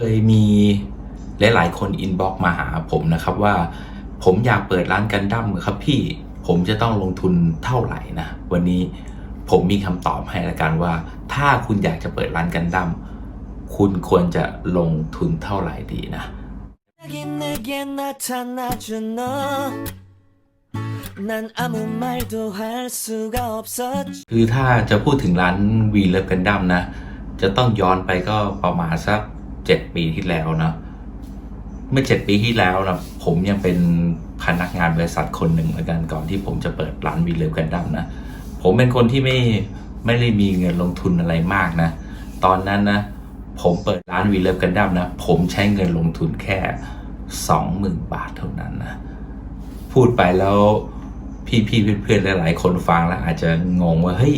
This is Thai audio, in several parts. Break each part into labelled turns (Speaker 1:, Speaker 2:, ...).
Speaker 1: เคยมีหลายๆ คนอินบ็อกมาหาผมนะครับว่า ผมอยากเปิดร้านกันดั้มครับพี่ผมจะต้องลงทุนเท่าไหร่นะ วันนี้ผมมีคำตอบให้ละกันว่า ถ้าคุณอยากจะเปิดร้านกันดั้มคุณควรจะลงทุนเท่าไหร่ดีนะ คือถ้าจะพูดถึงร้านวีเลิฟกันดั้มนะ จะต้องย้อนไปก็ประมาณสัก เจ็ดปีที่แล้วนะเมื่อเจ็ดปีที่แล้วนะผมยังเป็นพนักงานบริษัทคนหนึ่งเหมือนกันก่อนที่ผมจะเปิดร้านวีเลฟกันดั้มนะผมเป็นคนที่ไม่ไม่ได้มีเงินลงทุนอะไรมากนะ ตอนนั้นนะ ผมเปิดร้านวีเลฟกันดั้มนะ ผมใช้เงินลงทุนแค่สองหมื่นบาทเท่านั้นนะ พูดไปแล้วพี่ๆเพื่อนๆหลายๆคนฟังแล้วอาจจะงงว่าเฮ้ย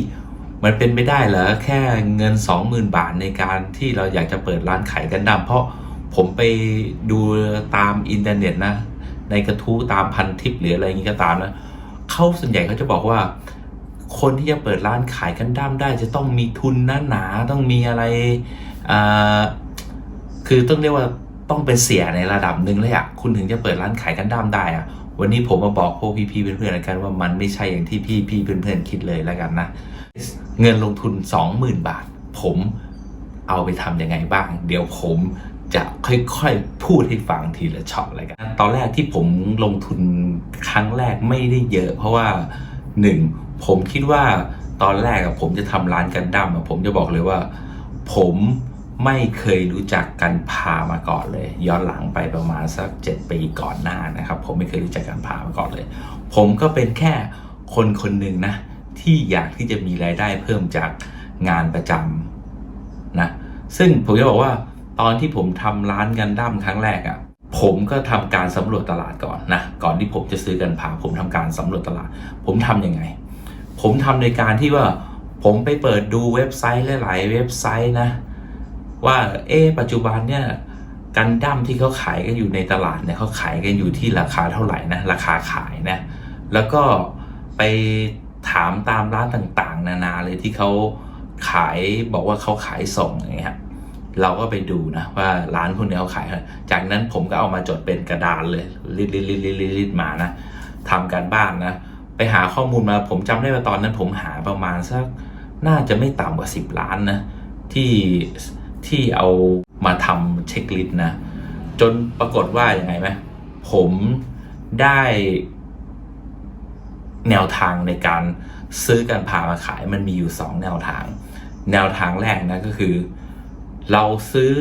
Speaker 1: มันเป็นไม่ได้เหรอแค่เงิน 20,000 บาทในการที่เราอยากจะเปิดร้านขายกันดั้มเพราะผมไปดูตามอินเทอร์เน็ตนะ ในกระทู้ตามพันทิปหรืออะไรอย่างนี้ก็ตามนะเขาส่วนใหญ่เขาจะบอกว่า คนที่จะเปิดร้านขายกันดั้มได้ จะต้องมีทุนหนาหนาต้องมีอะไรคือต้องเรียกว่า ต้องเป็นเสียในระดับหนึ่งเลยอะคุณถึงจะเปิดร้านขายกันดั้มได้อะวันนี้ผมมาบอกพวกพี่ๆเพื่อนๆกันว่ามันไม่ใช่อย่างที่พี่ๆเพื่อนๆคิดเลยแล้วกันนะ เงินลงทุน 20,000 บาท ผมเอาไปทำยังไงบ้าง เดี๋ยวผมจะค่อยๆพูดให้ฟังทีละช็อตเลยกัน ตอนแรกที่ผมลงทุนครั้งแรกไม่ได้เยอะ เพราะว่าหนึ่งผมคิดว่าตอนแรกผมจะทำร้านกันดั้มผมจะบอกเลยว่า ผม ไม่เคยรู้จักกันพามาก่อนเลย ย้อนหลังไปประมาณสักเจ็ดปีก่อนหน้านะครับ ผมไม่เคยรู้จักกันพามาก่อนเลย ผมก็เป็นแค่คนคนหนึ่งนะ ที่อยากที่จะมีรายได้เพิ่มจากงานประจำนะ ซึ่งผมจะบอกว่าตอนที่ผมทำร้านกันดั้มครั้งแรกอะ่ะผมก็ทำการสำรวจตลาดก่อนนะ ก่อนที่ผมจะซื้อกันพาผมทำการสำรวจตลาด ผมทำยังไง ผมทำในการที่ว่า ผมไปเปิดดูเว็บไซต์หลาย ๆ เว็บไซต์นะ ว่าเอ๊ปัจจุบันเนี่ยกันดั้มที่เขาขายกันอยู่ในตลาดเนี่ยเขาขายกันอยู่ที่ราคาเท่าไหร่นะราคาขายนะแล้วก็ไปถามตามร้านต่างๆ นานาเลยที่เขาขายบอกว่าเขาขายส่งอย่างเงี้ยเราก็ไปดูนะว่าร้านพวกนี้เขาขาย จากนั้นผมก็เอามาจดเป็นกระดานเลยรีดรีดรีดรีดรีดมานะทำการบ้านนะ ไปหาข้อมูลมาผมจำได้ว่าตอนนั้นผมหาประมาณสักน่าจะไม่ต่ำกว่า 10 ล้านนะที่ ที่เอามาทำเช็คลิสต์นะ จนปรากฏว่าอย่างไงไหมผมได้แนวทางในการซื้อกันพามาขายมันมีอยู่สองแนวทาง แนวทางแรกนะก็คือ เราซื้อ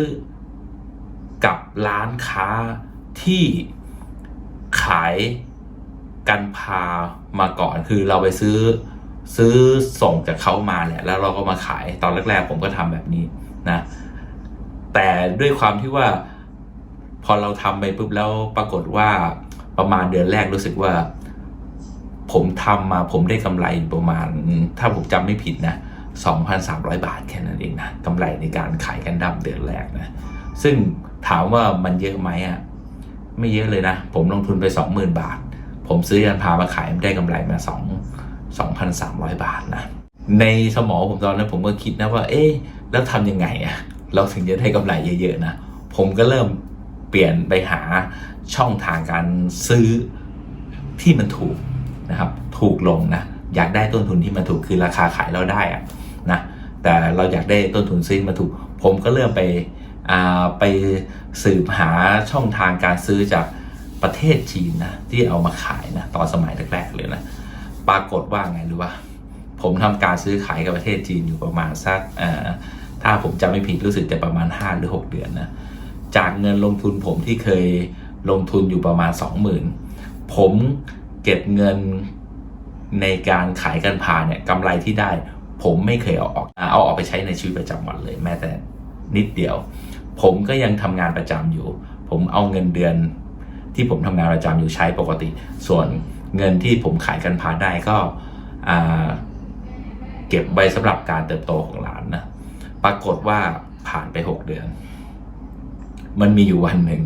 Speaker 1: กับร้านค้าที่ขายกันพามาก่อนคือเราไปซื้อซื้อส่งจากเขามาแหละแล้วเราก็มาขายตอนแรกๆผมก็ทำแบบนี้นะ แต่ด้วยความที่ว่า พอเราทำไปปุ๊บแล้วปรากฏว่าประมาณเดือนแรกรู้สึกว่า ผมทำมาผมได้กำไรประมาณ ถ้าผมจำไม่ผิดนะ2,300 บาทแค่นั้นเองนะกำไรในการขายกันดั้มเดือนแรกนะ ซึ่งถามว่ามันเยอะไหมอะไม่เยอะเลยนะ ผมลงทุนไป 20,000 บาท ผมซื้อยันพามาขายได้กำไรมา 2 2,300 บาทนะ ในสมองผมตอนนั้นผมก็คิดนะว่า เอ๊ะ แล้วทำยังไงอะ เราถึงจะได้กำไรเยอะๆนะผมก็เริ่มเปลี่ยนไปหาช่องทางการซื้อที่มันถูกนะครับ ถูกลงนะอยากได้ต้นทุนที่มันถูกคือราคาขายเราได้อะนะแต่เราอยากได้ต้นทุนซื้อมาถูก ผมก็เริ่มไปอ่าไปสืบหาช่องทางการซื้อจากประเทศจีนนะที่เอามาขายนะตอนสมัยแรกๆเลยนะปรากฏว่าไงรู้ว่า ผมทำการซื้อขายกับประเทศจีนอยู่ประมาณสักอ่อ ถ้าผมจำไม่ผิดรู้สึกจะประมาณ 5 หรือ 6 เดือนนะ จากเงินลงทุนผมที่เคยลงทุนอยู่ประมาณ 20,000 ผมเก็บเงินในการขายกันพาเนี่ยกำไรที่ได้ ผมไม่เคยเอาออกเอาออกไปใช้ในชีวิตประจำวันเลย แม้แต่นิดเดียว ผมก็ยังทำงานประจำอยู่ ผมเอาเงินเดือนที่ผมทำงานประจำอยู่ใช้ปกติ ส่วนเงินที่ผมขายกันพาได้ก็เก็บไว้สำหรับการเติบโตของร้านนะ ปรากฏว่าผ่านไปหกเดือน มันมีอยู่วันหนึ่ง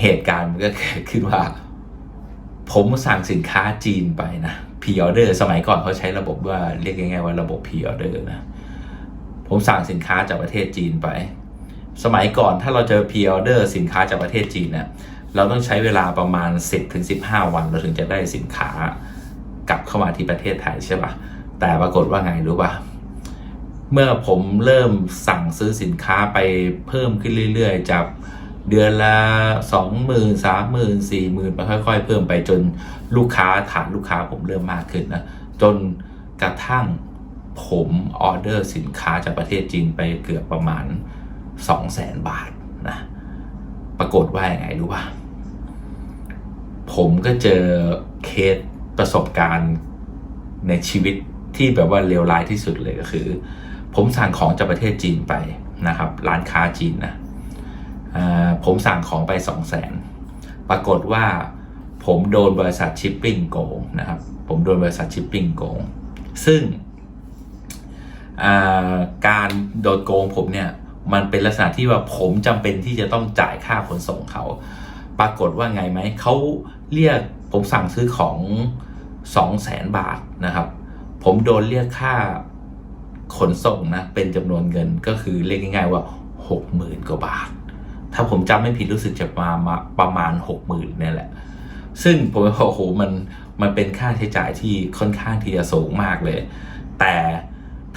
Speaker 1: เหตุการณ์มันก็เกิดขึ้นว่า ผมสั่งสินค้าจีนไปนะพีออเดอร์สมัยก่อนเขาใช้ระบบว่าเรียกง่ายๆว่าระบบพีออเดอร์นะ ผมสั่งสินค้าจากประเทศจีนไป สมัยก่อนถ้าเราเจะพิออเดอร์สินค้าจากประเทศจีนเนี่ยเราต้องใช้เวลาประมาณ 10-15 วัน เราถึงจะได้สินค้ากลับเข้ามาที่ประเทศไทยใช่ปะแต่ปรากฏว่าไงรู้ป่ะ เมื่อผมเริ่มสั่งซื้อสินค้าไปเพิ่มขึ้นเรื่อยๆ จากเดือนละสองหมื่นสามหมื่นสี่หมื่นไปค่อย ๆ เพิ่มไปจนลูกค้าฐานลูกค้าผมเริ่มมากขึ้นนะจนกระทั่งผมออเดอร์สินค้าจากประเทศจีนไปเกือบประมาณสองแสนบาทนะปรากฏว่าอย่างไงรู้ป่ะผมก็เจอเคสประสบการณ์ในชีวิตที่แบบว่าเลวร้ายที่สุดเลยก็คือ ผมสั่งของจากประเทศจีนไปนะครับ ร้านค้าจีนนะผมสั่งของไปสองแสนปรากฏว่าผมโดนบริษัทชิปปิ้งโกงนะครับ ผมโดนบริษัทชิปปิ้งโกง ซึ่งการโดนโกงผมเนี่ย มันเป็นลักษณะที่ว่าผมจำเป็นที่จะต้องจ่ายค่าขนส่งเขา ปรากฏว่าไงไหม เขาเรียกผมสั่งซื้อของสองแสนบาทนะครับ ผมโดนเรียกค่า ขนส่งนะ เป็นจำนวนเงินก็คือเรียกง่ายๆว่าหกหมื่นกว่าบาท ถ้าผมจำไม่ผิดรู้สึกจะมามาประมาณหกหมื่นเนี่ยแหละ ซึ่งผมบอกโอ้โหมันมันเป็นค่าใช้จ่ายที่ค่อนข้างที่จะสูงมากเลย แต่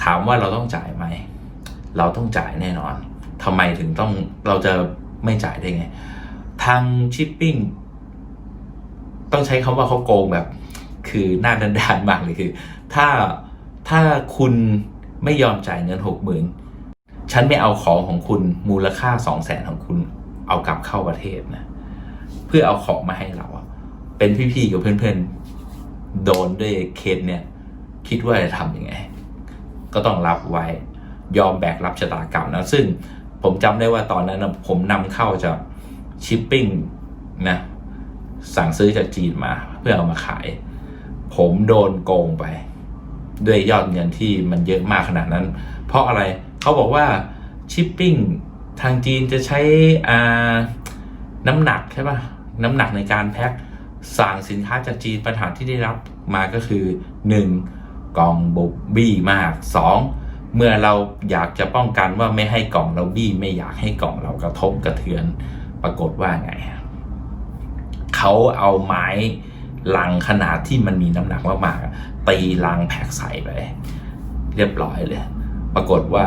Speaker 1: ถามว่าเราต้องจ่ายไหม เราต้องจ่ายแน่นอน ทำไมถึงต้องเราจะไม่จ่ายได้ไง ทางชิปปิ้งต้องใช้คำว่าเขาโกงแบบ คือหน้าด้านๆมากเลยคือ ถ้าถ้าคุณ ไม่ยอมจ่ายเงินหกหมื่นฉันไม่เอาของของคุณมูลค่าสองแสนของคุณเอากลับเข้าประเทศนะ เพื่อเอาของมาให้เราอะเป็นพี่ๆกับเพื่อนๆ โดนด้วยเคสเนี่ย คิดว่าจะทำยังไง ก็ต้องรับไว้ยอมแบกรับชะตากรรมนะ ซึ่งผมจำได้ว่าตอนนั้นผมนำเข้าจากชิปปิ้งนะ สั่งซื้อจากจีนมาเพื่อเอามาขาย ผมโดนโกงไป ด้วยยอดเงินที่มันเยอะมากขนาดนั้น เพราะอะไรเขาบอกว่าชิปปิ้งทางจีนจะใช้อ่าน้ำหนักใช่ปะน้ำหนักในการแพ็คสั่งสินค้าจากจีนปัญหาที่ได้รับมาก็คือ 1. กล่องบุบบี้มาก 2. เมื่อเราอยากจะป้องกันว่าไม่ให้กล่องเราบี้ไม่อยากให้กล่องเรากระทบกระเทือนปรากฏว่าไง เขาเอาไม้ ลังขนาดที่มันมีน้ำหนักมากๆตีลังแพ็กใส่ไป เรียบร้อยเลย ปรากฏว่า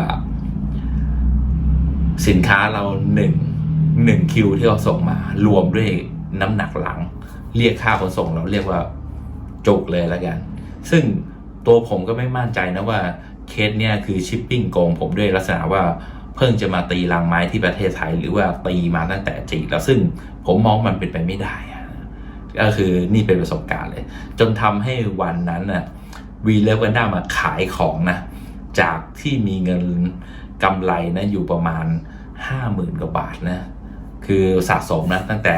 Speaker 1: สินค้าเราหนึ่งหนึ่งคิวที่เขาส่งมา รวมด้วยน้ำหนักหลัง เรียกค่าขนส่งเราเรียกว่าจุกเลยแล้วกัน ซึ่งตัวผมก็ไม่มั่นใจนะว่าเคสเนี่ยคือชิปปิ้งโกงผมด้วยลักษณะว่าเพิ่งจะมาตีลังไม้ที่ประเทศไทย หรือว่าตีมาตั้งแต่จีนแล้วซึ่งผมมองมันเป็นไปไม่ได้อะ ก็คือนี่เป็นประสบการณ์เลย จนทำให้วันนั้นน่ะวีเลฟกันด้ามาขายของนะ จากที่มีเงินกำไรนะอยู่ประมาณห้าหมื่นกว่าบาทนะ คือสะสมนะตั้งแต่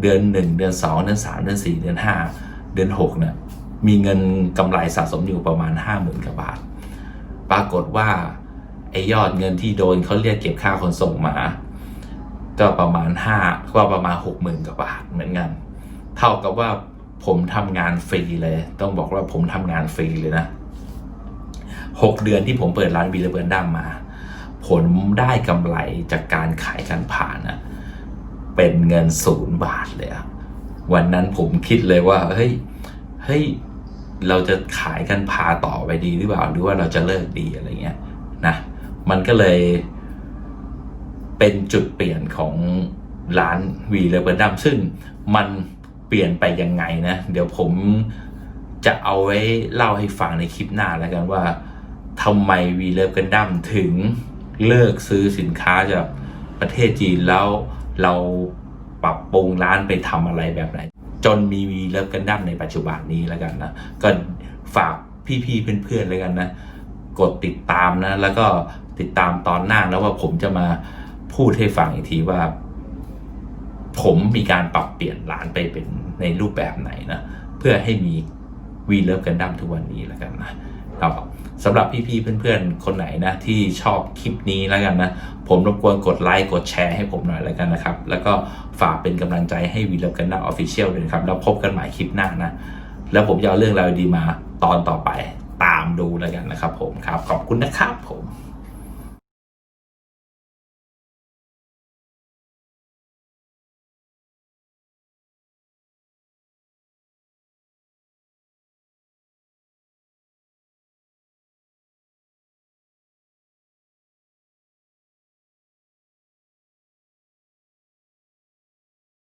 Speaker 1: เดือนหนึ่งเดือนสองเดือนสามเดือนสี่เดือนห้าเดือนหกเนี่ยมีเงินกำไรสะสมอยู่ประมาณห้าหมื่นกว่าบาท ปรากฏว่าไอยอดเงินที่โดนเขาเรียกเก็บค่าขนส่งมา ก็ประมาณห้าก็ประมาณหกหมื่นกว่าบาทเหมือนกัน เท่ากับว่าผมทำงานฟรีเลย ต้องบอกว่าผมทำงานฟรีเลยนะหกเดือนที่ผมเปิดร้านวีเลเบิร์นดัมมาผลได้กำไรจากการขายกันผ่านนะเป็นเงินศูนย์บาทเลยอะวันนั้นผมคิดเลยว่าเฮ้ยเฮ้ยเราจะขายกันพาต่อไปดีหรือเปล่าหรือว่าเราจะเลิกดีอะไรเงี้ยนะมันก็เลยเป็นจุดเปลี่ยนของร้านวีเลเบิร์ดัมซึ่งมัน เปลี่ยนไปยังไงนะ เดี๋ยวผมจะเอาไว้เล่าให้ฟังในคลิปหน้าแล้วกันว่าทำไมวีเลเบิร์ดัมถึงเลิกซื้อสินค้าจากประเทศจีนแล้วเราปรับปรุงร้านไปทำอะไรแบบไหน จนมีวีเลฟกันดั้มในปัจจุบันนี้แล้วกันนะก็ฝากพี่ๆเพื่อนๆเลยกันนะ กดติดตามนะ แล้วก็ติดตามตอนหน้าแล้วว่าผมจะมาพูดให้ฟังอีกทีว่า ผมมีการปรับเปลี่ยนร้านไปเป็นในรูปแบบไหนนะ เพื่อให้มีวีเลิฟกันดั้มทุกวันนี้แล้วกันนะก็สำหรับพี่ๆเพื่อนๆ คนไหนนะที่ชอบคลิปนี้แล้วกันนะ ผมรบกวนกดไลค์กดแชร์ให้ผมหน่อยแล้วกันนะครับ แล้วก็ฝากเป็นกำลังใจให้วีเลิฟกันดั้มออฟฟิเชียลด้วยครับ แล้วพบกันใหม่คลิปหน้านะ แล้วผมจะเอาเรื่องราวดีมาตอนต่อไปตามดูแล้วกันนะครับผมครับขอบคุณนะครับผม